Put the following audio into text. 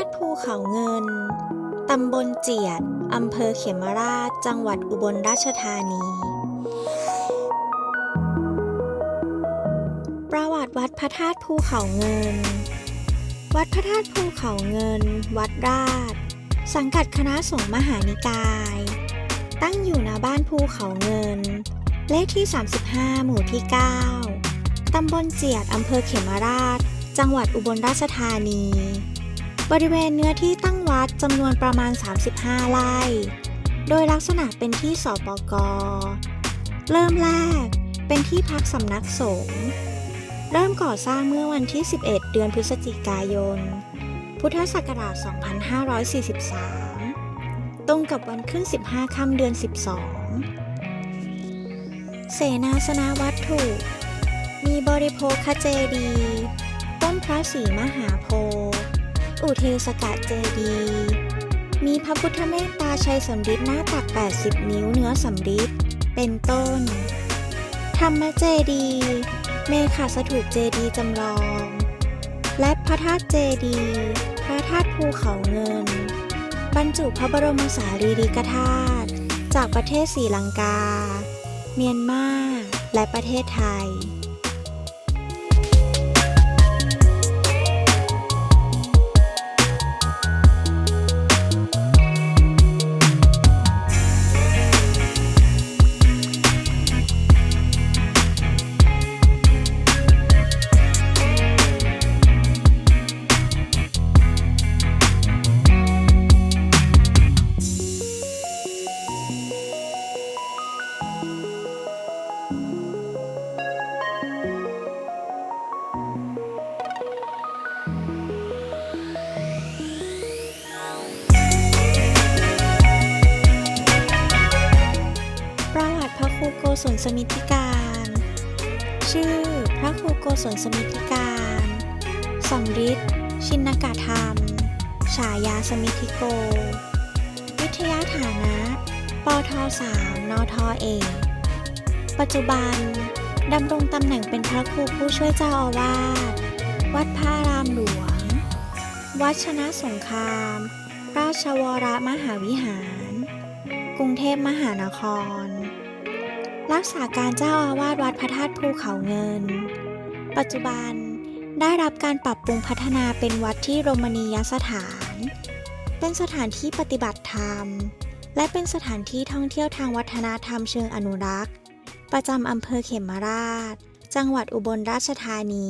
าดภูเขาเงิน ตำบลเจียด อำเภอเขมราช จังหวัดอุบลราชธานี ประวัติวัดพระธาตุภูเขาเงิน วัดพระธาตุภูเขาเงิน วัดราช สังกัดคณะสงฆ์มหานิกาย ตั้งอยู่ณบ้านภูเขาเงิน เลขที่ 35 หมู่ที่ 9ตำบลเจียด อำเภอเขมราช จังหวัดอุบลราชธานี บริเวณเนื้อที่ตั้งวัดจำนวนประมาณ 35 ไร่ โดยลักษณะเป็นที่สปก เริ่มแรกเป็นที่พักสำนักสงฆ์ เริ่มก่อสร้างเมื่อวันที่ 11 เดือนพฤศจิกายน พุทธศักราช 2543 ตรงกับวันขึ้น 15 ค่ำเดือน 12 เสนาสนะวัตถุ มีบริโภคเจดี ต้นพระศรีมหาโพธิ์ อุเทสกะเจดี มีพระพุทธเมตตาชัยสำริดหน้าตัก 80 นิ้วเนื้อสำริดเป็นต้น ธรรมเจดี เมฆาสถูปเจดีจำลอง และพระธาตุเจดี พระธาตุภูเขาเงิน บรรจุพระบรมสารีริกธาตุจากประเทศศรีลังกา เมียนมา และประเทศไทย ศลสมิติการ ชื่อ พระครูโกศลสมิติการสำริดชินกาธรรม ฉายาสมิติโก วิทยาฐานะปท3นทเอกปัจจุบันดำรงตำแหน่งเป็นพระครูผู้ช่วยเจ้าอาวาส วัดพระรามหลวง วัดชนะสงคราม ราชวรมหาวิหาร กรุงเทพมหานคร รักษาการเจ้าอาวาสวัดพระธาตุภูเขาเงิน ปัจจุบันได้รับการปรับปรุงพัฒนาเป็นวัดที่โรมณียสถาน เป็นสถานที่ปฏิบัติธรรม และเป็นสถานที่ท่องเที่ยวทางวัฒนธรรมเชิงอนุรักษ์ ประจำอำเภอเขมราช จังหวัดอุบลราชธานี